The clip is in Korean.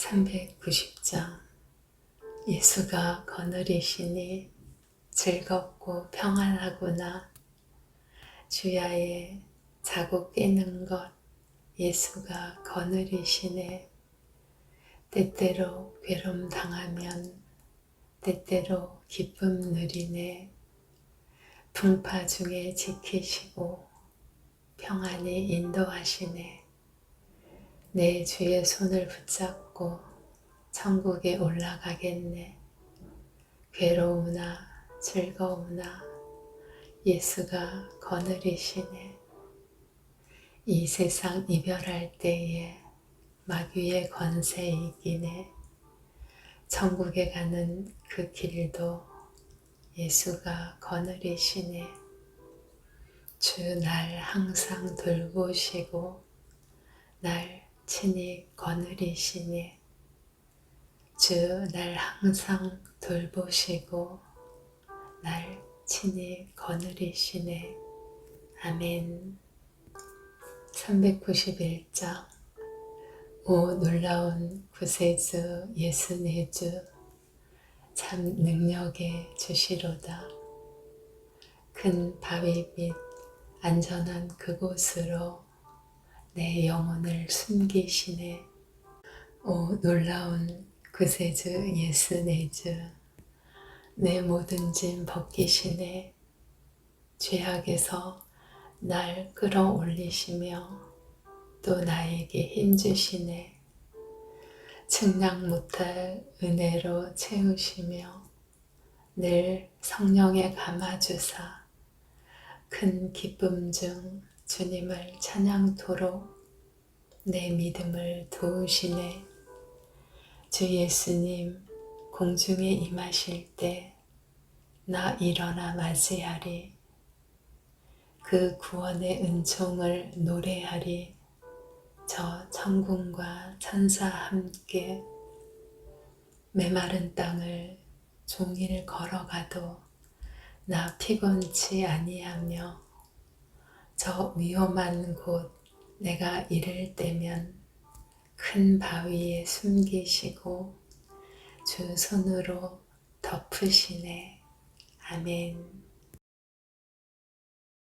390장 예수가 거느리시니 즐겁고 평안하구나. 주야에 자고 깨는 것 예수가 거느리시네. 때때로 괴로움 당하면 때때로 기쁨 누리네. 풍파 중에 지키시고 평안히 인도하시네. 내 주의 손을 붙잡고 천국에 올라가겠네. 괴로우나 즐거우나 예수가 거느리시네. 이 세상 이별할 때에 마귀의 권세 이기네. 천국에 가는 그 길도 예수가 거느리시네. 주 날 항상 돌보시고 날 친히 거느리시니 주 날 항상 돌보시고 날 친히 거느리시네. 아멘 391장 오 놀라운 구세주 예수네주 참 능력의 주시로다. 큰 바위 밑 안전한 그곳으로 내 영혼을 숨기시네. 오 놀라운 구세주 예수 내주 내 모든 짐 벗기시네. 죄악에서 날 끌어올리시며 또 나에게 힘주시네. 측량 못할 은혜로 채우시며 늘 성령에 감아주사 큰 기쁨 중 주님을 찬양토록 내 믿음을 도우시네. 주 예수님 공중에 임하실 때 나 일어나 맞이하리. 그 구원의 은총을 노래하리. 저 천군과 천사 함께 메마른 땅을 종일 걸어가도 나 피곤치 아니하며 저 위험한 곳 내가 이를 때면 큰 바위에 숨기시고 주 손으로 덮으시네. 아멘.